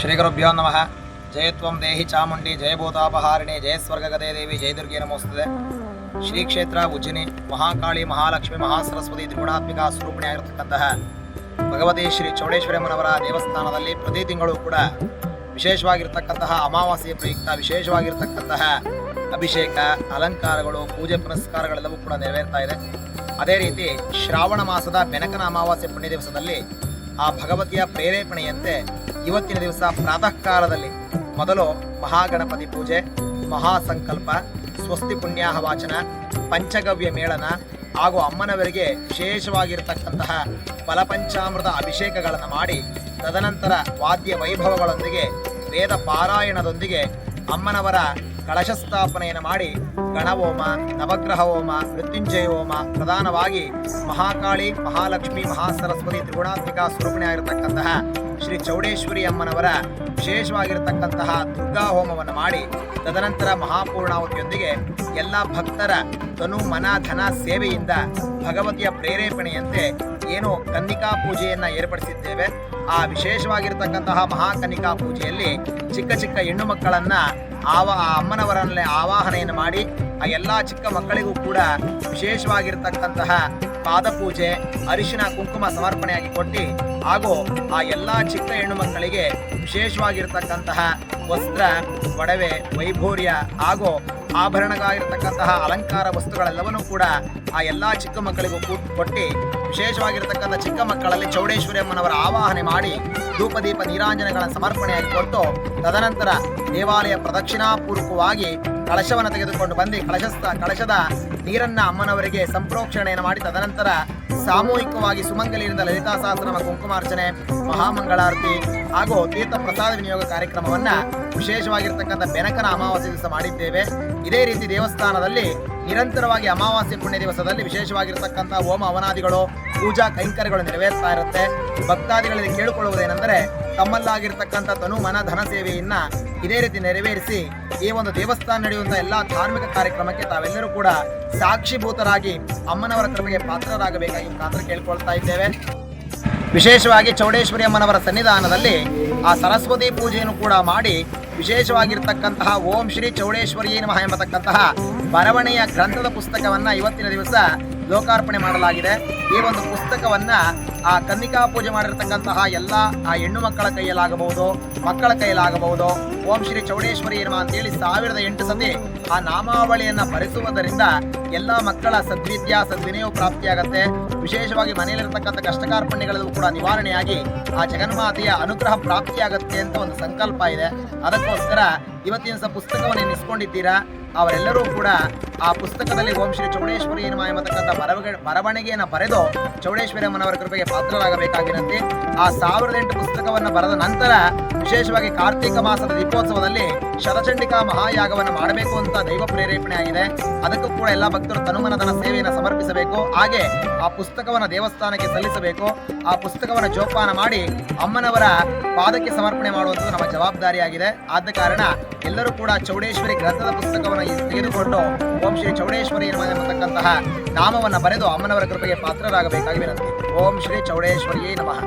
ಶ್ರೀ ಗುರುಭ್ಯೋ ನಮಃ ಜಯತ್ವಂ ದೇಹಿ ಚಾಮುಂಡಿ ಜಯಭೂತಾಪಹಾರಿಣಿ ಜಯಸ್ವರ್ಗಗದೇ ದೇವಿ ಜಯದುರ್ಗಿ ನಮೋಸ್ತದೆ ಶ್ರೀ ಕ್ಷೇತ್ರ ಉಜ್ಜಿನಿ, ಮಹಾಕಾಳಿ, ಮಹಾಲಕ್ಷ್ಮಿ, ಮಹಾಸರಸ್ವತಿ ತ್ರಿಗುಣಾತ್ಮಿಕ ಸ್ವರೂಪಿಣಿಯಾಗಿರ್ತಕ್ಕಂತಹ ಭಗವತಿ ಶ್ರೀ ಚೌಡೇಶ್ವರಮ್ಮನವರ ದೇವಸ್ಥಾನದಲ್ಲಿ ಪ್ರತಿ ತಿಂಗಳು ಕೂಡ ವಿಶೇಷವಾಗಿರ್ತಕ್ಕಂತಹ ಅಮಾವಾಸ್ಯೆ ಪ್ರಯುಕ್ತ ವಿಶೇಷವಾಗಿರ್ತಕ್ಕಂತಹ ಅಭಿಷೇಕ, ಅಲಂಕಾರಗಳು, ಪೂಜೆ ಪುನಸ್ಕಾರಗಳೆಲ್ಲವೂ ಕೂಡ ನೆರವೇರ್ತಾ ಇದೆ. ಅದೇ ರೀತಿ ಶ್ರಾವಣ ಮಾಸದ ಬೆನಕನ ಅಮಾವಾಸ್ಯೆ ಪುಣ್ಯ ದಿವಸದಲ್ಲಿ ಆ ಭಗವತಿಯ ಪ್ರೇರೇಪಣೆಯಂತೆ ಇವತ್ತಿನ ದಿವಸ ಪ್ರಾತಃ ಕಾಲದಲ್ಲಿ ಮೊದಲು ಮಹಾಗಣಪತಿ ಪೂಜೆ, ಮಹಾಸಂಕಲ್ಪ, ಸ್ವಸ್ತಿ ಪುಣ್ಯಾಹ ವಾಚನ ಪಂಚಗವ್ಯ ಮೇಳನ, ಹಾಗೂ ಅಮ್ಮನವರಿಗೆ ವಿಶೇಷವಾಗಿರತಕ್ಕಂತಹ ಫಲಪಂಚಾಮೃತ ಅಭಿಷೇಕಗಳನ್ನು ಮಾಡಿ, ತದನಂತರ ವಾದ್ಯ ವೈಭವಗಳೊಂದಿಗೆ ವೇದ ಪಾರಾಯಣದೊಂದಿಗೆ ಅಮ್ಮನವರ ಕಳಶ ಸ್ಥಾಪನೆಯನ್ನು ಮಾಡಿ ಗಣಹೋಮ ನವಗ್ರಹ ಹೋಮ ಮೃತ್ಯುಂಜಯ ಹೋಮ ಪ್ರಧಾನವಾಗಿ ಮಹಾಕಾಳಿ, ಮಹಾಲಕ್ಷ್ಮಿ, ಮಹಾಸರಸ್ವತಿ ತ್ರಿಗುಣಾತ್ಮಿಕ ಸ್ವರೂಪಿಣಿಯಾಗಿರ್ತಕ್ಕಂತಹ ಶ್ರೀ ಚೌಡೇಶ್ವರಿ ಅಮ್ಮನವರ ವಿಶೇಷವಾಗಿರತಕ್ಕಂತಹ ದುರ್ಗಾ ಹೋಮವನ್ನು ಮಾಡಿ ತದನಂತರ ಮಹಾಪೂರ್ಣಾವತಿಯೊಂದಿಗೆ ಎಲ್ಲ ಭಕ್ತರ ತನು ಮನ ಧನ ಸೇವೆಯಿಂದ ಭಗವತಿಯ ಪ್ರೇರೇಪಣೆಯಂತೆ ಏನು ಕನ್ನಿಕಾ ಪೂಜೆಯನ್ನು ಏರ್ಪಡಿಸಿದ್ದೇವೆ. ಆ ವಿಶೇಷವಾಗಿರ್ತಕ್ಕಂತಹ ಮಹಾಕನ್ನಿಕಾ ಪೂಜೆಯಲ್ಲಿ ಚಿಕ್ಕ ಚಿಕ್ಕ ಹೆಣ್ಣು ಮಕ್ಕಳನ್ನ ಆವ ಆ ಆವಾಹನೆಯನ್ನು ಮಾಡಿ ಆ ಎಲ್ಲ ಚಿಕ್ಕ ಮಕ್ಕಳಿಗೂ ಕೂಡ ವಿಶೇಷವಾಗಿರ್ತಕ್ಕಂತಹ ಪಾದಪೂಜೆ, ಅರಿಶಿನ, ಕುಂಕುಮ ಸಮರ್ಪಣೆಯಾಗಿ ಕೊಟ್ಟು ಹಾಗೂ ಆ ಎಲ್ಲ ಚಿಕ್ಕ ಹೆಣ್ಣು ಮಕ್ಕಳಿಗೆ ವಿಶೇಷವಾಗಿರ್ತಕ್ಕಂತಹ ವಸ್ತ್ರ, ಒಡವೆ, ವೈಭೂರ್ಯ ಹಾಗೂ ಆಭರಣಗಳಾಗಿರ್ತಕ್ಕಂತಹ ಅಲಂಕಾರ ವಸ್ತುಗಳೆಲ್ಲವನ್ನೂ ಕೂಡ ಆ ಎಲ್ಲ ಚಿಕ್ಕ ಮಕ್ಕಳಿಗೂ ಕೊಟ್ಟು ವಿಶೇಷವಾಗಿರತಕ್ಕಂಥ ಚಿಕ್ಕ ಮಕ್ಕಳಲ್ಲಿ ಚೌಡೇಶ್ವರಿ ಅಮ್ಮನವರ ಆವಾಹನೆ ಮಾಡಿ ಧೂಪದೀಪ ನೀರಾಂಜನೆಗಳ ಸಮರ್ಪಣೆಯಾಗಿ ಕೊಟ್ಟು ತದನಂತರ ದೇವಾಲಯ ಪ್ರದಕ್ಷಿಣಾಪೂರ್ವಕವಾಗಿ ಕಳಶವನ್ನು ತೆಗೆದುಕೊಂಡು ಬಂದು ಕಳಶಸ್ಥ ಕಳಶದ ನೀರನ್ನ ಅಮ್ಮನವರಿಗೆ ಸಂಪ್ರೋಕ್ಷಣೆಯನ್ನು ಮಾಡಿ ತದನಂತರ ಸಾಮೂಹಿಕವಾಗಿ ಸುಮಂಗಲಿಯಿಂದ ಲಲಿತಾ ಸಹಸ್ರನಾಮ ಕುಂಕುಮಾರ್ಚನೆ ಮಹಾಮಂಗಳಾರತಿ ಹಾಗೂ ತೀರ್ಥ ಪ್ರಸಾದ ವಿನಿಯೋಗ ಕಾರ್ಯಕ್ರಮವನ್ನ ವಿಶೇಷವಾಗಿರ್ತಕ್ಕಂಥ ಬೆನಕನ ಅಮಾವಾಸ್ಯೆ ದಿವಸ ಮಾಡಿದ್ದೇವೆ. ಇದೇ ರೀತಿ ದೇವಸ್ಥಾನದಲ್ಲಿ ನಿರಂತರವಾಗಿ ಅಮಾವಾಸ್ಯೆ ಪುಣ್ಯ ದಿವಸದಲ್ಲಿ ವಿಶೇಷವಾಗಿರ್ತಕ್ಕಂಥ ಹೋಮ ಅವನಾದಿಗಳು, ಪೂಜಾ ಕೈಂಕರ್ಯಗಳು ನೆರವೇರ್ತಾ ಇರುತ್ತೆ. ಭಕ್ತಾದಿಗಳಲ್ಲಿ ಕೇಳಿಕೊಳ್ಳುವುದೇನೆಂದರೆ ತಮ್ಮಲ್ಲಾಗಿರ್ತಕ್ಕಂಥ ತನು ಮನ ಧನ ಸೇವೆಯನ್ನ ಇದೇ ರೀತಿ ನೆರವೇರಿಸಿ ಈ ಒಂದು ದೇವಸ್ಥಾನ ನಡೆಯುವಂಥ ಎಲ್ಲ ಧಾರ್ಮಿಕ ಕಾರ್ಯಕ್ರಮಕ್ಕೆ ತಾವೆಲ್ಲರೂ ಕೂಡ ಸಾಕ್ಷಿಭೂತರಾಗಿ ಅಮ್ಮನವರ ಕೃಪೆಗೆ ಪಾತ್ರರಾಗಬೇಕಾಗಿ ಮುಖಾಂತರ ಕೇಳ್ಕೊಳ್ತಾ ಇದ್ದೇವೆ. ವಿಶೇಷವಾಗಿ ಚೌಡೇಶ್ವರಿ ಅಮ್ಮನವರ ಸನ್ನಿಧಾನದಲ್ಲಿ ಆ ಸರಸ್ವತಿ ಪೂಜೆಯನ್ನು ಕೂಡ ಮಾಡಿ ವಿಶೇಷವಾಗಿರ್ತಕ್ಕಂತಹ ಓಂ ಶ್ರೀ ಚೌಡೇಶ್ವರಿ ನಮಃ ಎಂಬತಕ್ಕಂತಹ ಬರವಣೆಯ ಗ್ರಂಥದ ಪುಸ್ತಕವನ್ನು ಇವತ್ತಿನ ದಿವಸ ಲೋಕಾರ್ಪಣೆ ಮಾಡಲಾಗಿದೆ. ಈ ಒಂದು ಪುಸ್ತಕವನ್ನ ಆ ಕನ್ನಿಕಾ ಪೂಜೆ ಮಾಡಿರ್ತಕ್ಕಂತಹ ಎಲ್ಲ ಆ ಹೆಣ್ಣು ಮಕ್ಕಳ ಕೈಯಲ್ಲಾಗಬಹುದು ಮಕ್ಕಳ ಕೈಯಲ್ಲಾಗಬಹುದು. ಓಂ ಶ್ರೀ ಚೌಡೇಶ್ವರಿ ನಮಃ ಅಂತೇಳಿ ಸಾವಿರದ ಎಂಟು ಸತಿ ಆ ನಾಮಾವಳಿಯನ್ನ ಬರೆಸುವುದರಿಂದ ಎಲ್ಲ ಮಕ್ಕಳ ಸದ್ವಿದ್ಯಾ ಸದ್ವಿನಿಯೋಗ ಪ್ರಾಪ್ತಿಯಾಗತ್ತೆ. ವಿಶೇಷವಾಗಿ ಮನೆಯಲ್ಲಿರ್ತಕ್ಕಂಥ ಕಷ್ಟ ಕಾರ್ಪಣ್ಯಗಳೆಲ್ಲವೂ ಕೂಡ ನಿವಾರಣೆಯಾಗಿ ಆ ಜಗನ್ಮಾತೆಯ ಅನುಗ್ರಹ ಪ್ರಾಪ್ತಿಯಾಗತ್ತೆ ಅಂತ ಒಂದು ಸಂಕಲ್ಪ ಇದೆ. ಅದಕ್ಕೋಸ್ಕರ ಇವತ್ತಿನ ಸಹ ಪುಸ್ತಕವನ್ನು ಎನ್ನಿಸ್ಕೊಂಡಿದ್ದೀರಾ ಅವರೆಲ್ಲರೂ ಕೂಡ ಆ ಪುಸ್ತಕದಲ್ಲಿ ಓಂ ಶ್ರೀ ಚೌಡೇಶ್ವರಿ ನಮಃ ಎಂಬತಕ್ಕಂಥ ಬರವಣಿಗೆ ಬರವಣಿಗೆಯನ್ನು ಬರೆದು ಚೌಡೇಶ್ವರಿ ಅಮ್ಮನವರ ಕೃಪೆಗೆ ಪಾತ್ರರಾಗಬೇಕಾಗಿರುತ್ತೆ ಆ ಸಾವಿರದ ಎಂಟು ಪುಸ್ತಕವನ್ನು ಬರೆದ ನಂತರ ವಿಶೇಷವಾಗಿ ಕಾರ್ತಿಕ ಮಾಸದ ದೀಪೋತ್ಸವದಲ್ಲಿ ಶರಚಂಡಿಕಾ ಮಹಾಯಾಗವನ್ನು ಮಾಡಬೇಕು ಅಂತ ದೈವ ಪ್ರೇರೇಪಣೆ ಆಗಿದೆ. ಅದಕ್ಕೂ ಕೂಡ ಎಲ್ಲ ಭಕ್ತರು ತನುಮನದನ ಸೇವೆಯನ್ನು ಸಮರ್ಪಿಸಬೇಕು. ಹಾಗೆ ಆ ಪುಸ್ತಕವನ್ನು ದೇವಸ್ಥಾನಕ್ಕೆ ಸಲ್ಲಿಸಬೇಕು. ಆ ಪುಸ್ತಕವನ್ನು ಜೋಪಾನ ಮಾಡಿ ಅಮ್ಮನವರ ಪಾದಕ್ಕೆ ಸಮರ್ಪಣೆ ಮಾಡುವಂಥದ್ದು ನಮ್ಮ ಜವಾಬ್ದಾರಿಯಾಗಿದೆ. ಆದ ಕಾರಣ ಎಲ್ಲರೂ ಕೂಡ ಚೌಡೇಶ್ವರಿ ಗ್ರಂಥದ ಪುಸ್ತಕವನ್ನು ತೆಗೆದುಕೊಂಡು ಓಂ ಶ್ರೀ ಚೌಡೇಶ್ವರಿ ಎಂಬತಕ್ಕಂತಹ ನಾಮವನ್ನು ಬರೆದು ಅಮ್ಮನವರ ಕೃಪೆಗೆ ಪಾತ್ರರಾಗಬೇಕಾಗಿ ವಿನಂತಿ. ಓಂ ಶ್ರೀ ಚೌಡೇಶ್ವರಿಯೇ ನಮಃ